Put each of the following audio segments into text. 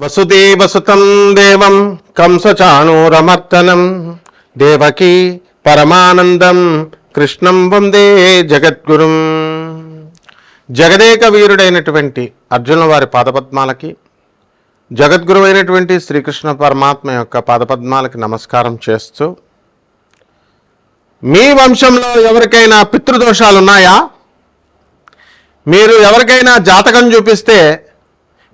వసుదేవసుతం దేవం కంసచాణూరమర్దనం. దేవకీ పరమానందం కృష్ణం వందే జగద్గురుం. జగదేక వీరుడైనటువంటి అర్జున వారి పాదపద్మాలకి జగద్గురు అయినటువంటి శ్రీకృష్ణ పరమాత్మ యొక్క పాదపద్మాలకి నమస్కారం చేస్తూ మీ వంశంలో ఎవరికైనా పితృదోషాలు ఉన్నాయా మీరు ఎవరికైనా జాతకం చూపిస్తే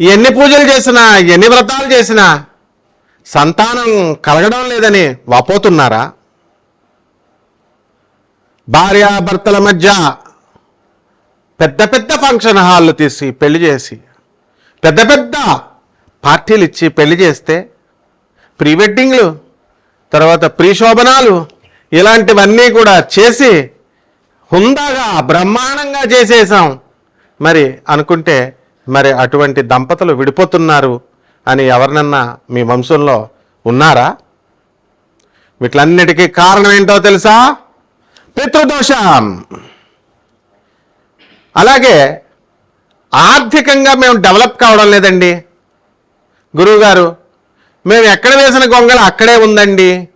ఎన్ని పూజలు చేసినా ఎన్ని వ్రతాలు చేసినా సంతానం కలగడం లేదని వాపోతున్నారా? భార్యాభర్తల మధ్య పెద్ద పెద్ద ఫంక్షన్ హాళ్ళు తీసి పెళ్ళి చేసి పెద్ద పెద్ద పార్టీలు ఇచ్చి పెళ్ళి చేస్తే ప్రీ వెడ్డింగ్లు తర్వాత ప్రీశోభనాలు ఇలాంటివన్నీ కూడా చేసి హుందాగా బ్రహ్మాండంగా చేసేసాం. మరి అనుకుంటే మరి అటువంటి దంపతులు విడిపోతున్నారు అని ఎవరినన్నా మీ వంశంలో ఉన్నారా? వీటిలన్నిటికీ కారణం ఏంటో తెలుసా? పితృదోషం. అలాగే ఆర్థికంగా మేము డెవలప్ కావడం లేదండి. గురువుగారు మేము ఎక్కడ వేసిన గొంగళ అక్కడే ఉందండి.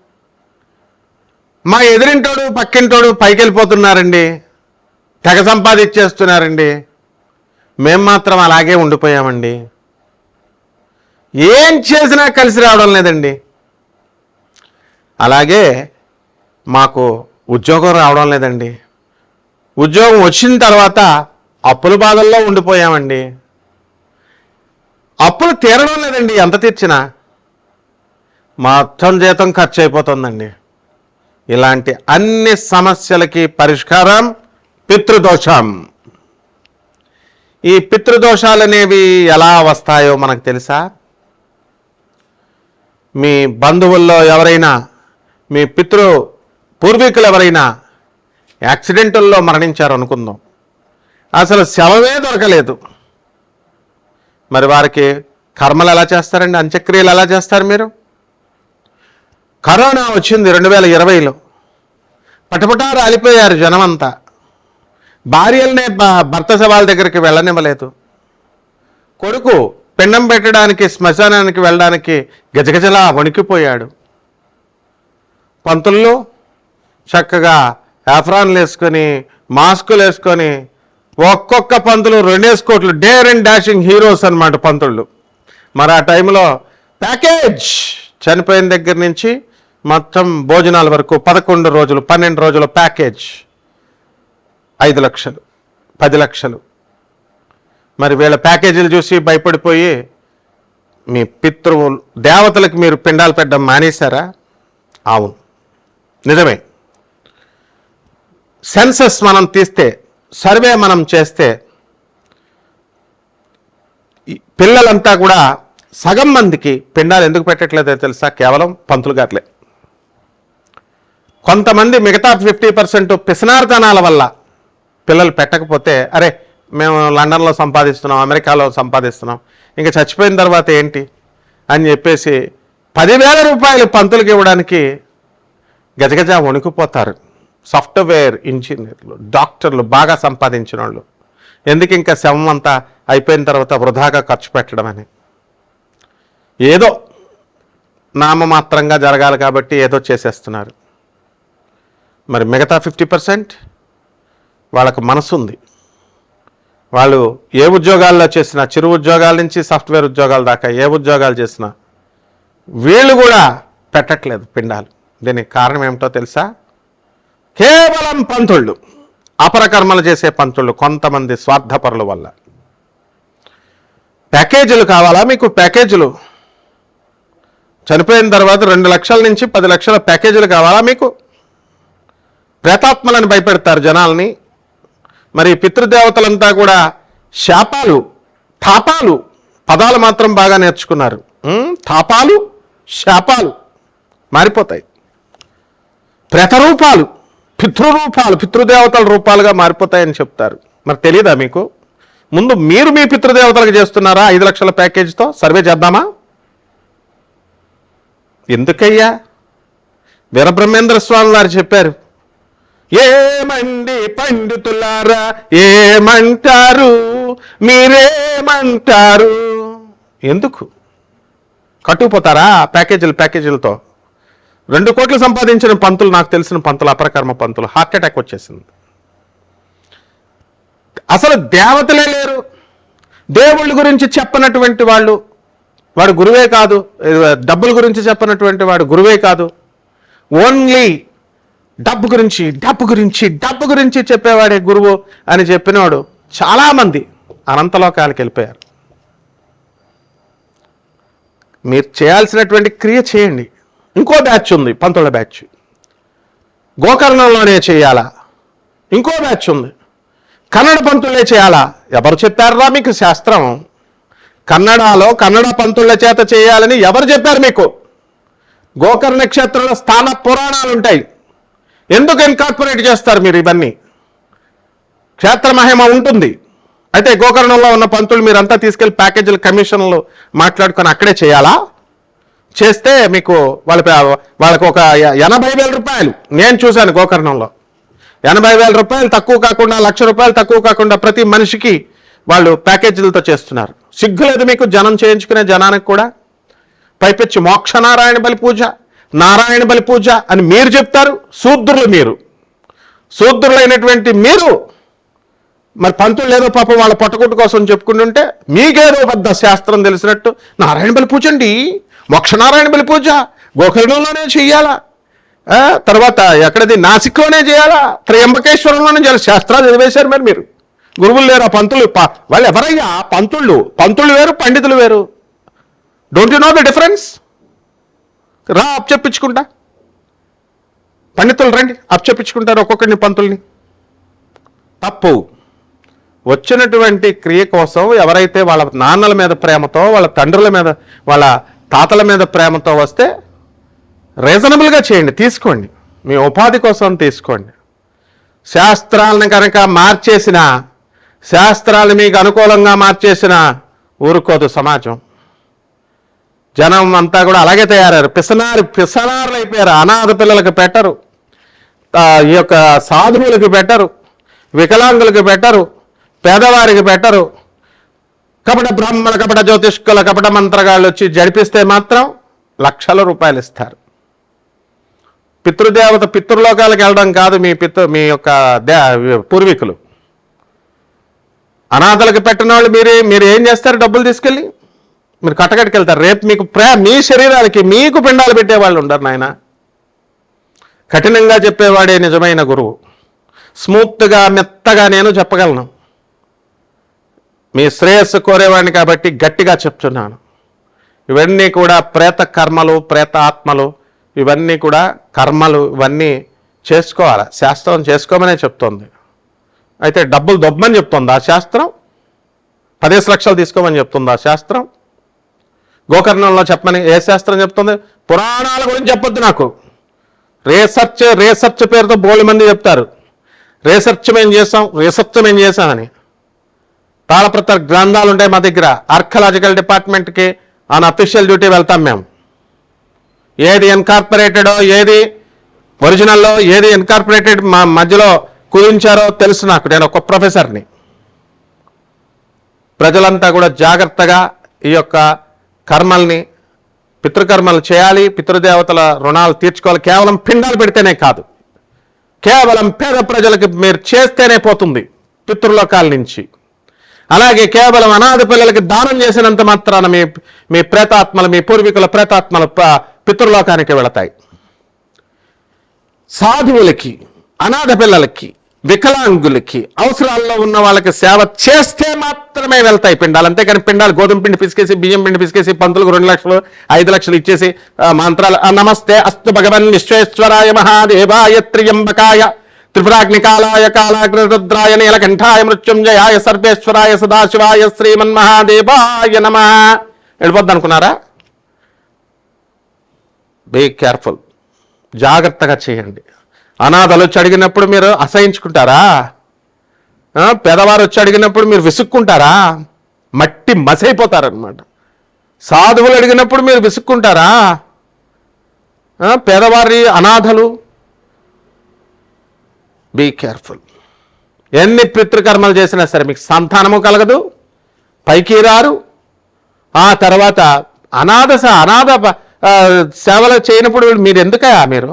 మా ఎదురింటోడు పక్కింటోడు పైకి వెళ్ళిపోతున్నారండి తెగ సంపాదించేస్తున్నారండి. మేం మాత్రం అలాగే ఉండిపోయామండి. ఏం చేసినా కలిసి రావడం లేదండి. అలాగే మాకు ఉద్యోగం రావడం లేదండి. ఉద్యోగం వచ్చిన తర్వాత అప్పుల బాధల్లో ఉండిపోయామండి. అప్పులు తీరడం లేదండి ఎంత తీర్చినా. మొత్తం జీతం ఖర్చు అయిపోతుందండి. ఇలాంటి అన్ని సమస్యలకి పరిష్కారం పితృదోషం. ఈ పితృదోషాలు అనేవి ఎలా వస్తాయో మనకు తెలుసా? మీ బంధువుల్లో ఎవరైనా మీ పితృ పూర్వీకులు ఎవరైనా యాక్సిడెంటుల్లో మరణించారు అనుకుందాం. అసలు శవమే దొరకలేదు. మరి వారికి కర్మలు ఎలా చేస్తారండి? అంత్యక్రియలు ఎలా చేస్తారు మీరు? కరోనా వచ్చింది రెండు వేల ఇరవైలో. పటపటా రాలిపోయారు జనమంతా. భార్యలనే భర్త సవాల్ దగ్గరికి వెళ్ళనివ్వలేదు. కొడుకు పిండం పెట్టడానికి శ్మశానానికి వెళ్ళడానికి గజగజలా వణికిపోయాడు. పంతుల్లో చక్కగా ఆఫ్రాన్లు వేసుకొని మాస్కులు వేసుకొని ఒక్కొక్క పంతులు రెండేసి కోట్లు డేర్ అండ్ డాషింగ్ హీరోస్ అనమాట పంతుళ్ళు. మరి ఆ టైంలో ప్యాకేజ్! చనిపోయిన దగ్గర నుంచి మొత్తం భోజనాల వరకు పదకొండు రోజులు పన్నెండు రోజుల ప్యాకేజ్. ఐదు లక్షలు పది లక్షలు. మరి వీళ్ళ ప్యాకేజీలు చూసి భయపడిపోయి మీ పితృవు దేవతలకు మీరు పిండాలు పెట్టడం మానేశారా? అవును. నిజమే. సెన్సస్ మనం తీస్తే సర్వే మనం చేస్తే పిల్లలంతా కూడా సగం మందికి పిండాలు ఎందుకు పెట్టట్లేదో తెలుసా? కేవలం పంతులు గారులే. కొంతమంది మిగతా ఫిఫ్టీ పర్సెంట్ పిసనార్తనాల వల్ల పిల్లలు పెట్టకపోతే అరే మేము లండన్లో సంపాదిస్తున్నాం అమెరికాలో సంపాదిస్తున్నాం ఇంకా చచ్చిపోయిన తర్వాత ఏంటి? అని చెప్పేసి పదివేల రూపాయలు పంతులకి ఇవ్వడానికి గజగజ వణుకుపోతారు. సాఫ్ట్వేర్ ఇంజనీర్లు డాక్టర్లు బాగా సంపాదించిన వాళ్ళు. ఎందుకు ఇంకా శవం అంతా అయిపోయిన తర్వాత వృధాగా ఖర్చు పెట్టడం అని ఏదో నామమాత్రంగా జరగాలి కాబట్టి ఏదో చేసేస్తున్నారు. మరి మిగతా ఫిఫ్టీ పర్సెంట్? వాళ్ళకు మనసు ఉంది వాళ్ళు ఏ ఉద్యోగాల్లో చేసినా చిరు ఉద్యోగాల నుంచి సాఫ్ట్వేర్ ఉద్యోగాల దాకా ఏ ఉద్యోగాలు చేసినా వీళ్ళు కూడా పెట్టట్లేదు పిండాలు. దీనికి కారణం ఏమిటో తెలుసా? కేవలం పంతుళ్ళు అపరకర్మలు చేసే పంతుళ్ళు కొంతమంది స్వార్థపరుల వల్ల. ప్యాకేజీలు కావాలా మీకు ప్యాకేజీలు? చనిపోయిన తర్వాత రెండు లక్షల నుంచి పది లక్షల ప్యాకేజీలు కావాలా మీకు? ప్రేతాత్మలను భయపెడతారు జనాల్ని. మరి పితృదేవతలంతా కూడా శాపాలు తాపాలు పదాలు మాత్రం బాగా నేర్చుకున్నారు. తాపాలు శాపాలు మారిపోతాయి. ప్రతరూపాలు పితృరూపాలు పితృదేవతల రూపాలుగా మారిపోతాయని చెప్తారు. మరి తెలియదా మీకు? ముందు మీరు మీ పితృదేవతలకు చేస్తున్నారా? ఐదు లక్షల ప్యాకేజీతో సర్వే చేద్దామా? ఎందుకయ్యా? వీరబ్రహ్మేంద్ర స్వామి వారు చెప్పారు ఏమండి పండితులారా ఏమంటారు? మీరేమంటారు? ఎందుకు? కట్టుకుపోతారా ప్యాకేజీలు ప్యాకేజీలతో? రెండు కోట్లు సంపాదించిన పంతులు నాకు తెలిసిన పంతులు అపరకర్మ పంతులు హార్ట్ అటాక్ వచ్చేసింది. అసలు దేవతలే లేరు. దేవుళ్ళ గురించి చెప్పనటువంటి వాళ్ళు వాడు గురువే కాదు. డబ్బుల గురించి చెప్పనటువంటి వాడు గురువే కాదు. ఓన్లీ డబ్బు గురించి డబ్బు గురించి డబ్బు గురించి చెప్పేవాడే గురువు అని చెప్పినవాడు చాలామంది అనంతలోకాలకు వెళ్ళిపోయారు. మీరు చేయాల్సినటువంటి క్రియ చేయండి. ఇంకో బ్యాచ్ ఉంది పంతుల బ్యాచ్. గోకర్ణంలోనే చేయాలా? ఇంకో బ్యాచ్ ఉంది. కన్నడ పంతులే చేయాలా? ఎవరు చెప్పారా మీకు శాస్త్రం? కన్నడలో కన్నడ పంతుల చేత చేయాలని ఎవరు చెప్పారు మీకు? గోకర్ణ క్షేత్రంలో స్థాన పురాణాలు ఉంటాయి ఎందుకు ఇన్కార్పొరేట్ చేస్తారు మీరు ఇవన్నీ? క్షేత్ర మహిమ ఉంటుంది. అయితే గోకర్ణంలో ఉన్న పంతులు మీరంతా తీసుకెళ్ళి ప్యాకేజీల కమిషన్లు మాట్లాడుకొని అక్కడే చేయాలా? చేస్తే మీకు వాళ్ళ వాళ్ళకు ఒక ఎనభై వేల రూపాయలు. నేను చూశాను గోకర్ణంలో. ఎనభై వేల రూపాయలు తక్కువ కాకుండా లక్ష రూపాయలు తక్కువ కాకుండా ప్రతి మనిషికి వాళ్ళు ప్యాకేజీలతో చేస్తున్నారు. సిగ్గు లేదు మీకు జనం చేయించుకునే జనానికి కూడా? పైపెచ్చి మోక్ష నారాయణ బలి పూజ. నారాయణ బలి పూజ అని మీరు చెప్తారు శూద్రులు మీరు. శూద్రులైనటువంటి మీరు మరి పంతులు లేదో పాపం వాళ్ళ పొట్టకుట్టు కోసం చెప్పుకుంటుంటే మీకేదో పెద్ద శాస్త్రం తెలిసినట్టు నారాయణ బలి పూజ అండి. మోక్ష నారాయణ బలి పూజ గోకర్ణంలోనే చెయ్యాలా? తర్వాత ఎక్కడది? నాసిక్లోనే చేయాలా? త్రయంబకేశ్వరంలోనే చేయాలి? శాస్త్రాలు చదివేశారు మరి మీరు. గురువులు లేరు ఆ పంతులు వాళ్ళు ఎవరయ్యా? పంతుళ్ళు. పంతులు వేరు పండితులు వేరు. Don't you know the difference రా అప్ చెప్పించుకుంటా పండితులు రండి అప్ చెప్పించుకుంటారు ఒక్కొక్కరిని పంతుల్ని. తప్పు. వచ్చినటువంటి క్రియ కోసం ఎవరైతే వాళ్ళ నాన్నల మీద ప్రేమతో వాళ్ళ తండ్రుల మీద వాళ్ళ తాతల మీద ప్రేమతో వస్తే రీజనబుల్గా చేయండి తీసుకోండి. మీ ఉపాధి కోసం తీసుకోండి. శాస్త్రాలను కనుక మార్చేసిన శాస్త్రాలు మీకు అనుకూలంగా మార్చేసిన ఊరుకోదు సమాజం. జనం అంతా కూడా అలాగే తయారయ్యారు. పిసనారి పిసనారులు అయిపోయారు. అనాథ పిల్లలకు పెట్టరు. ఈ యొక్క సాధువులకు పెట్టరు. వికలాంగులకు పెట్టరు. పేదవారికి పెట్టరు. కపట బ్రాహ్మణ కపట జ్యోతిష్కుల కపట మంత్రగాళ్ళు వచ్చి జడిపిస్తే మాత్రం లక్షల రూపాయలు ఇస్తారు. పితృదేవత పితృలోకాలకు వెళ్ళడం కాదు మీ పితృ మీ యొక్క దే పూర్వీకులు. అనాథలకు పెట్టిన వాళ్ళు మీరే మీరు ఏం చేస్తారు డబ్బులు తీసుకెళ్ళి? మీరు కట్టకట్టుకు వెళ్తారు రేపు మీకు ప్రే మీ శరీరాలకి మీకు పిండాలు పెట్టేవాళ్ళు ఉండరు నాయన. కఠినంగా చెప్పేవాడే నిజమైన గురువు. స్మూత్గా మెత్తగా నేను చెప్పగలను. మీ శ్రేయస్సు కోరేవాడిని కాబట్టి గట్టిగా చెప్తున్నాను. ఇవన్నీ కూడా ప్రేత కర్మలు ప్రేత ఆత్మలు ఇవన్నీ కూడా కర్మలు ఇవన్నీ చేసుకోవాలి? శాస్త్రం చేసుకోమనే చెప్తోంది. అయితే డబ్బులు దొబ్బమని చెప్తుంది ఆ శాస్త్రం. పదేసి లక్షలు తీసుకోమని చెప్తుంది ఆ శాస్త్రం. గోకర్ణంలో చెప్పమని ఏ శాస్త్రం చెప్తుంది? పురాణాల గురించి చెప్పొద్దు నాకు. రీసెర్చ్ రీసెర్చ్ పేరుతో బోళ్ళు మంది చెప్తారు. రీసెర్చ్ మేము చేసాం రీసెర్చ్ మేము చేసామని తాళప్రత గ్రంథాలు ఉంటాయి మా దగ్గర. ఆర్కలాజికల్ డిపార్ట్మెంట్కి ఆన్ అఫీషియల్ డ్యూటీ వెళ్తాం మేము ఏది ఎన్కార్పొరేటెడో ఏది ఒరిజినల్లో ఏది ఎన్కార్పొరేటెడ్ మా మధ్యలో కుదించారో తెలుసు నాకు. నేను ఒక ప్రొఫెసర్ని ప్రజలంతా కూడా జాగ్రత్తగా ఈ యొక్క కర్మల్ని పితృకర్మలు చేయాలి పితృదేవతల రుణాలు తీర్చుకోవాలి కేవలం పిండాలు పెడితేనే కాదు. కేవలం పేద ప్రజలకు మీరు చేస్తేనే పోతుంది పితృలోకాల నుంచి. అలాగే కేవలం అనాథ పిల్లలకి దానం చేసినంత మాత్రాన మీ మీ ప్రేతాత్మలు మీ పూర్వీకుల ప్రేతాత్మలు పితృలోకానికి వెళతాయి. సాధువులకి అనాథ పిల్లలకి వికలాంగులకి అవసరాల్లో ఉన్న వాళ్ళకి సేవ చేస్తే మాత్రమే వెళ్తాయి పిండాలు. అంతేకాని పిండాలు గోధుమ పిండి పిసికేసి బియ్యం పిండి పిసికేసి పంతులకు రెండు లక్షలు ఐదు లక్షలు ఇచ్చేసి మంత్రాలు నమస్తే అస్తు భగవన్ విశ్వేశ్వరాయ మహాదేవాయ త్రియంబకాయ త్రిపురాగ్నికాలాయ కాలాగ్రరుద్రాయ నీలకంఠాయ మృత్యుంజయాయ సర్వేశ్వరాయ సదాశివాయ శ్రీమన్మహాదేవాయ నమ. వెళ్ళిపోద్ది అనుకున్నారా బీ కేర్ఫుల్ జాగ్రత్తగా చేయండి. అనాథలు వచ్చి అడిగినప్పుడు మీరు అసహించుకుంటారా? పేదవారు వచ్చి అడిగినప్పుడు మీరు విసుక్కుంటారా? మట్టి మసైపోతారనమాట సాధువులు అడిగినప్పుడు మీరు విసుక్కుంటారా? పేదవారి అనాథలు? బీ కేర్ఫుల్ ఎన్ని పితృకర్మలు చేసినా సరే మీకు సంతానము కలగదు పైకి రారు. ఆ తర్వాత అనాథ స- అనాథ సేవలు చేయనప్పుడు మీరు ఎందుకయా మీరు?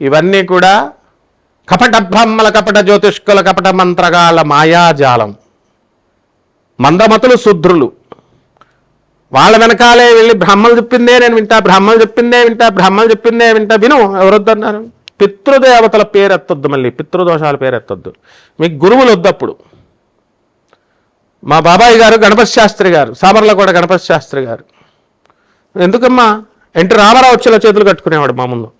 ఇవన్నీ కూడా కపట బ్రహ్మల కపట జ్యోతిష్కుల కపట మంత్రగాల మాయాజాలం. మందమతులు శుద్రులు. వాళ్ళ వెనకాలే వెళ్ళి బ్రహ్మలు చెప్పిందే నేను వింటా బ్రహ్మలు చెప్పిందే వింటా బ్రహ్మలు చెప్పిందే వింటా. విను ఎవరొద్దన్నారు పితృదేవతల పేరెత్తొద్దు మళ్ళీ పితృదోషాల పేరు ఎత్తొద్దు. మీకు గురువులు వద్దప్పుడు మా బాబాయ్ గారు గణపతి శాస్త్రి గారు సామర్లకోట గణపతి శాస్త్రి గారు. ఎందుకమ్మా? ఎన్టీ రామారావు వచ్చేలా చేతులు కట్టుకునేవాడు మా ముందు.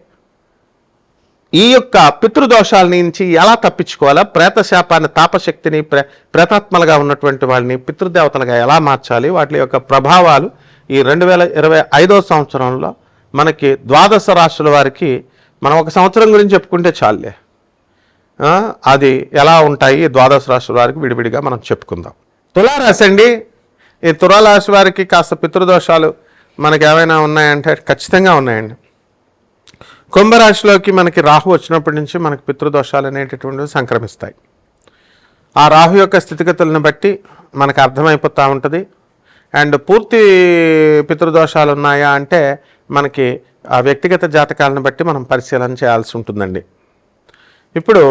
ఈ యొక్క పితృదోషాల నుంచి ఎలా తప్పించుకోవాలా? ప్రేతశాపాన్ని తాపశక్తిని ప్రే ప్రేతాత్మలుగా ఉన్నటువంటి వాళ్ళని పితృదేవతలుగా ఎలా మార్చాలి? వాటి యొక్క ప్రభావాలు ఈ రెండు వేల ఇరవై ఐదో సంవత్సరంలో మనకి ద్వాదశ రాశుల వారికి మనం ఒక సంవత్సరం గురించి చెప్పుకుంటే చాలులే అది ఎలా ఉంటాయి? ద్వాదశ రాశుల వారికి విడివిడిగా మనం చెప్పుకుందాం. తులారాశి అండి. ఈ తులారాశి వారికి కాస్త పితృదోషాలు మనకి ఏమైనా ఉన్నాయంటే ఖచ్చితంగా ఉన్నాయండి. కుంభరాశిలోకి మనకి రాహు వచ్చినప్పటి నుంచి మనకి పితృదోషాలు అనేటటువంటివి సంక్రమిస్తాయి. ఆ రాహు యొక్క స్థితిగతులను బట్టి మనకు అర్థమైపోతూ ఉంటుంది. అండ్ పూర్తి పితృదోషాలు ఉన్నాయా అంటే మనకి ఆ వ్యక్తిగత జాతకాలను బట్టి మనం పరిశీలన చేయాల్సి ఉంటుందండి. ఇప్పుడు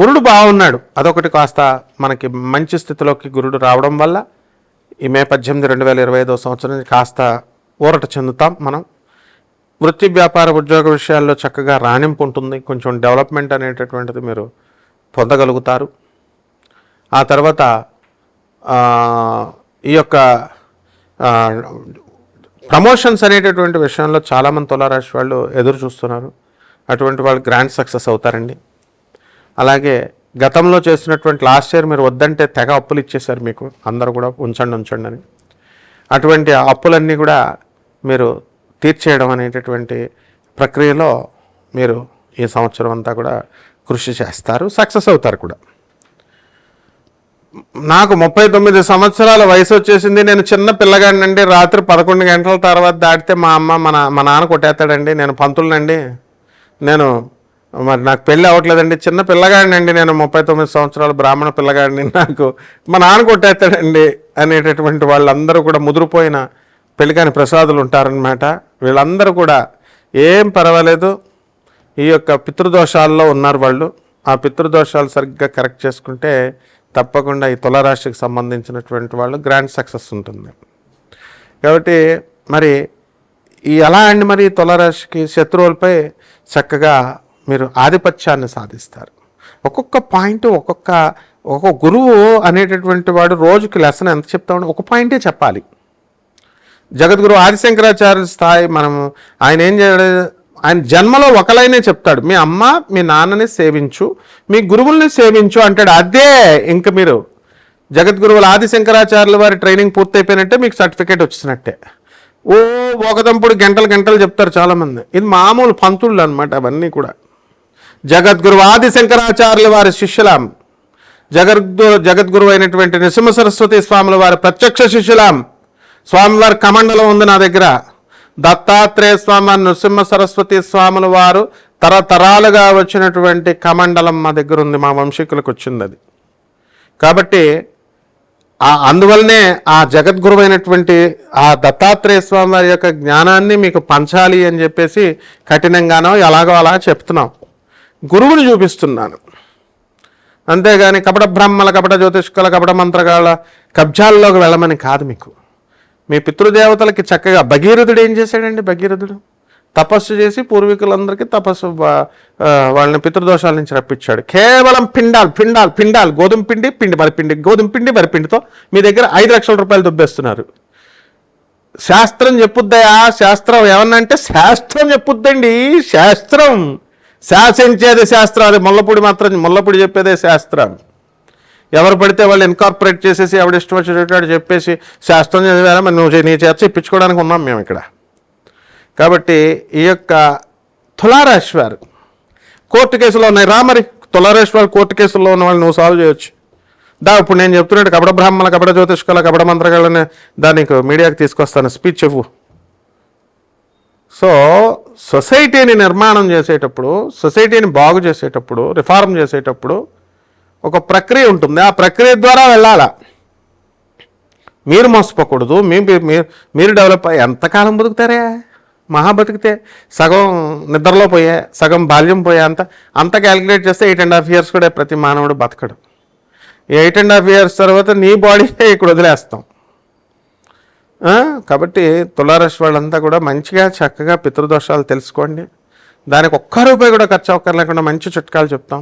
గురుడు బాగున్నాడు. అదొకటి కాస్త మనకి మంచి స్థితిలోకి గురుడు రావడం వల్ల ఈ మే పద్దెనిమిది రెండు వేల ఇరవై ఐదో సంవత్సరం కాస్త ఊరట చెందుతాం మనం. వృత్తి వ్యాపార ఉద్యోగ విషయాల్లో చక్కగా రాణింపు ఉంటుంది. కొంచెం డెవలప్మెంట్ అనేటటువంటిది మీరు పొందగలుగుతారు. ఆ తర్వాత ఈ యొక్క ప్రమోషన్స్ అనేటటువంటి విషయంలో చాలామంది తులారాశి వాళ్ళు ఎదురు చూస్తున్నారు. అటువంటి వాళ్ళు గ్రాండ్ సక్సెస్ అవుతారండి. అలాగే గతంలో చేసినటువంటి లాస్ట్ ఇయర్ మీరు వద్దంటే తెగ అప్పులు ఇచ్చేశారు మీకు. అందరూ కూడా ఉంచండి ఉంచండి అని. అటువంటి అప్పులన్నీ కూడా మీరు తీర్చేయడం అనేటటువంటి ప్రక్రియలో మీరు ఈ సంవత్సరం అంతా కూడా కృషి చేస్తారు సక్సెస్ అవుతారు కూడా. నాకు ముప్పై తొమ్మిది సంవత్సరాల వయసు వచ్చేసింది. నేను చిన్న పిల్లగాడినండి రాత్రి పదకొండు గంటల తర్వాత దాటితే మా అమ్మ మన మా నాన్న కొట్టేస్తాడండి. నేను పంతులనండి. నేను మరి నాకు పెళ్ళి అవ్వట్లేదండి. చిన్న పిల్లగాడినండి. నేను ముప్పై తొమ్మిది సంవత్సరాల బ్రాహ్మణ పిల్లగాడిని. నాకు మా నాన్న కొట్టేస్తాడండి అనేటటువంటి వాళ్ళందరూ కూడా ముదిరిపోయిన పెళ్ళికాని ప్రసాదులు ఉంటారనమాట వీళ్ళందరూ కూడా ఏం పర్వాలేదు. ఈ యొక్క పితృదోషాల్లో ఉన్నారు వాళ్ళు. ఆ పితృదోషాలు సరిగ్గా కరెక్ట్ చేసుకుంటే తప్పకుండా ఈ తులారాశికి సంబంధించినటువంటి వాళ్ళు గ్రాండ్ సక్సెస్ ఉంటుంది. కాబట్టి మరి ఈ ఎలా అండి మరి ఈ తులారాశికి శత్రువులపై చక్కగా మీరు ఆధిపత్యాన్ని సాధిస్తారు. ఒక్కొక్క పాయింట్ ఒక్కొక్క ఒక్కొక్క గురువు అనేటటువంటి వాడు రోజుకి లెసన్ ఎంత చెప్తా ఒక పాయింటే చెప్పాలి. జగద్గురు ఆదిశంకరాచార్య స్థాయి మనము ఆయన ఏం చేయడు? ఆయన జన్మలో ఒకలైనే చెప్తాడు. మీ అమ్మ మీ నాన్నని సేవించు మీ గురువుల్ని సేవించు అంటాడు. అదే ఇంక మీరు జగద్గురువుల ఆదిశంకరాచార్యుల వారి ట్రైనింగ్ పూర్తయిపోయినట్టే మీకు సర్టిఫికేట్ వచ్చినట్టే. ఓ ఒకదంపుడు గంటలు గంటలు చెప్తారు చాలామంది. ఇది మామూలు పంతుళ్ళు అనమాట అవన్నీ కూడా. జగద్గురు ఆదిశంకరాచార్యుల వారి శిష్యులాం. జగద్గురు జగద్గురు అయినటువంటి నృసింహ సరస్వతి స్వాముల వారి ప్రత్యక్ష శిష్యులాం. స్వామివారి కమండలం ఉంది నా దగ్గర. దత్తాత్రేయ స్వామి నృసింహ సరస్వతి స్వాముల వారు తరతరాలుగా వచ్చినటువంటి కమండలం మా దగ్గర ఉంది మా వంశీకులకు వచ్చింది అది. కాబట్టి ఆ అందువల్లనే ఆ జగద్గురువైనటువంటి ఆ దత్తాత్రేయ స్వామి వారి యొక్క జ్ఞానాన్ని మీకు పంచాలి అని చెప్పేసి కఠినంగానో ఎలాగో అలా చెప్తున్నాం. గురువుని చూపిస్తున్నాను. అంతేగాని కపట బ్రహ్మల కపట జ్యోతిష్కుల కపట మంత్రగాళ్ళ కబ్జాల్లోకి వెళ్ళమని కాదు మీకు. మీ పితృదేవతలకి చక్కగా భగీరథుడు ఏం చేశాడండి? భగీరథుడు తపస్సు చేసి పూర్వీకులందరికీ తపస్సు వాళ్ళని పితృదోషాల నుంచి రప్పించాడు. కేవలం పిండాల్ పిండాల్ పిండాల్ గోధుమ పిండి పిండి వరిపిండి గోధుమ పిండి వరిపిండితో మీ దగ్గర ఐదు లక్షల రూపాయలు దుబ్బేస్తున్నారు. శాస్త్రం చెప్పుద్దయా? శాస్త్రం ఏమన్నా అంటే శాస్త్రం చెప్పుద్దండి శాస్త్రం. శాసించేది శాస్త్రం అది ముల్లపూడి మాత్రం ముల్లపూడి చెప్పేదే శాస్త్రం. ఎవరు పడితే వాళ్ళు ఇన్కార్పొరేట్ చేసేసి ఎవడు ఇష్టం వచ్చేటట్టు చెప్పేసి శాస్త్రం చదివారా? మరి నువ్వు నీ చేత ఇప్పించుకోవడానికి ఉన్నాం మేము ఇక్కడ. కాబట్టి ఈ యొక్క తులారాశి వారు కోర్టు కేసులో ఉన్నాయి. రా మరి తులారాశి వారు కోర్టు కేసుల్లో ఉన్న వాళ్ళు నువ్వు సాల్వ్ చేయొచ్చు. దా ఇప్పుడు నేను చెప్తున్నాడు కబడ బ్రాహ్మణ కబడ జ్యోతిష్కుల కబడ మంత్రగాళ్ళని దానికి మీడియాకి తీసుకొస్తాను స్పీచ్ ఇవ్వు. సో సొసైటీని నిర్మాణం చేసేటప్పుడు సొసైటీని బాగు చేసేటప్పుడు రిఫార్మ్ చేసేటప్పుడు ఒక ప్రక్రియ ఉంటుంది. ఆ ప్రక్రియ ద్వారా వెళ్ళాలా? మీరు మోసపోకూడదు. మేము మీరు డెవలప్ అయ్యి ఎంతకాలం బతుకుతారే? మహా బతికితే సగం నిద్రలో పోయే సగం బాల్యం పోయే అంత అంత క్యాలిక్యులేట్ చేస్తే ఎయిట్ అండ్ హాఫ్ ఇయర్స్ కూడా ప్రతి మానవుడు బతకడు. ఎయిట్ అండ్ హాఫ్ ఇయర్స్ తర్వాత నీ బాడీ ఇక్కడ వదిలేస్తాం. కాబట్టి తులారాశి వాళ్ళంతా కూడా మంచిగా చక్కగా పితృదోషాలు తెలుసుకోండి. దానికి ఒక్క రూపాయి కూడా ఖర్చు అవ్వక్కర్లేకుండా మంచి చిట్కాలు చెప్తాం.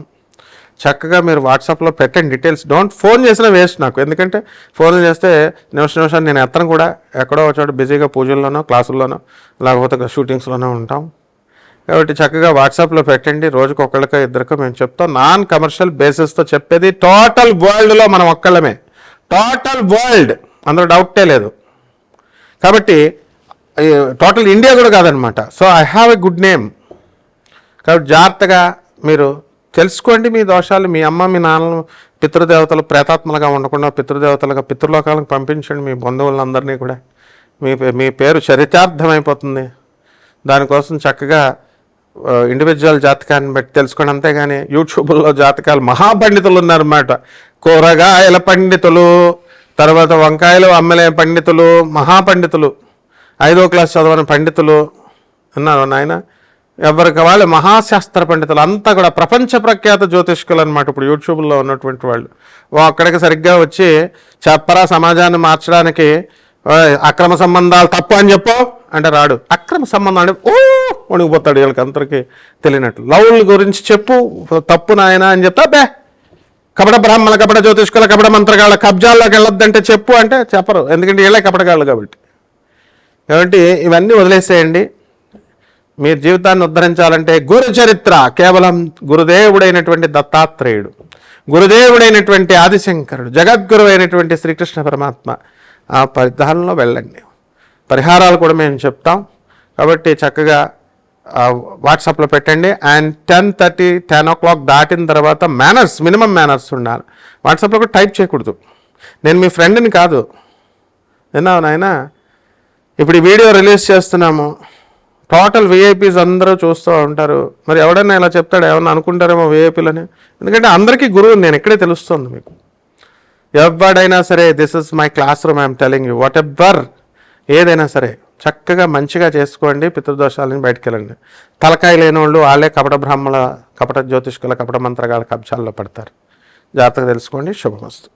చక్కగా మీరు వాట్సాప్లో పెట్టండి డీటెయిల్స్. డోంట్ ఫోన్ చేసిన వేస్ట్ నాకు. ఎందుకంటే ఫోన్ చేస్తే నిమిషం నిమిషం నేను ఎత్తను కూడా. ఎక్కడో చోట బిజీగా పూజల్లోనో క్లాసుల్లోనో లేకపోతే షూటింగ్స్లోనో ఉంటాం. కాబట్టి చక్కగా వాట్సాప్లో పెట్టండి. రోజుకు ఒకళ్ళకో ఇద్దరికో మేము చెప్తాం. నాన్ కమర్షియల్ బేసిస్తో చెప్పేది టోటల్ వరల్డ్లో మనం ఒక్కళ్ళమే. టోటల్ వరల్డ్ అందులో డౌటే లేదు. కాబట్టి టోటల్ ఇండియా కూడా కాదనమాట. So I have a good name కాబట్టి జాగ్రత్తగా మీరు తెలుసుకోండి మీ దోషాలు మీ అమ్మ మీ నాన్న పితృదేవతలు ప్రేతాత్మలుగా ఉండకుండా పితృదేవతలుగా పితృలోకాలకు పంపించండి మీ బంధువులందరినీ కూడా. మీ పే- మీ పేరు చరితార్థమైపోతుంది దానికోసం చక్కగా ఇండివిజువల్ జాతకాన్ని బట్టి తెలుసుకోండి. అంతేగాని యూట్యూబ్లో జాతకాలు మహాపండితులు ఉన్నారన్నమాట కూరగాయల పండితులు తర్వాత వంకాయలు అమ్మలే పండితులు మహాపండితులు ఐదో క్లాస్ చదవని పండితులు అన్నారు నాయన. ఎవరికి వాళ్ళు మహాశాస్త్ర పండితులు అంతా కూడా ప్రపంచ ప్రఖ్యాత జ్యోతిష్కులు అనమాట ఇప్పుడు యూట్యూబ్లో ఉన్నటువంటి వాళ్ళు. అక్కడికి సరిగ్గా వచ్చి చెప్పరా సమాజాన్ని మార్చడానికి అక్రమ సంబంధాలు తప్పు అని చెప్పు అంటే రాడు. అక్రమ సంబంధాలు అంటే ఓ వణిగిపోతాడు వీళ్ళకి అందరికీ తెలియనట్లు. లవ్ల గురించి చెప్పు తప్పు నాయన అని చెప్తా బే. కపట బ్రాహ్మణ కపట జ్యోతిష్కుల కపట మంత్రగాళ్ళ కబ్జాల్లోకి వెళ్ళొద్దంటే చెప్పు అంటే చెప్పరు. ఎందుకంటే వీళ్ళే కపటగాళ్ళు కాబట్టి. కాబట్టి ఇవన్నీ వదిలేసేయండి. మీ జీవితాన్ని ఉద్ధరించాలంటే గురు చరిత్ర కేవలం గురుదేవుడైనటువంటి దత్తాత్రేయుడు గురుదేవుడైనటువంటి ఆదిశంకరుడు జగద్గురు అయినటువంటి శ్రీకృష్ణ పరమాత్మ ఆ పరిధానంలో వెళ్ళండి. పరిహారాలు కూడా మేము చెప్తాం. కాబట్టి చక్కగా వాట్సాప్లో పెట్టండి. And ten thirty ten o'clock దాటిన తర్వాత మేనర్స్ మినిమం మేనర్స్ ఉండాలి. వాట్సాప్లో కూడా టైప్ చేయకూడదు. నేను మీ ఫ్రెండ్ని కాదు. విన్నావు నాయనా? ఇప్పుడు ఈ వీడియో రిలీజ్ చేస్తున్నాము. టోటల్ విఐపీస్ అందరూ చూస్తూ ఉంటారు. మరి ఎవడన్నా ఇలా చెప్తాడు ఏమన్నా అనుకుంటారేమో విఐపీలని ఎందుకంటే అందరికీ గురువు నేను ఇక్కడే తెలుస్తుంది మీకు. ఎవడైనా సరే this is my classroom I'm telling you whatever ఏదైనా సరే చక్కగా మంచిగా చేసుకోండి పితృదోషాలని బయటకు వెళ్ళండి. తలకాయ లేని వాళ్ళు వాళ్ళే కపట బ్రాహ్మణ కపట జ్యోతిష్కుల కపట మంత్రగాళ్ళ కబ్జాల్లో పడతారు. జాగ్రత్తగా తెలుసుకోండి. శుభమస్తు.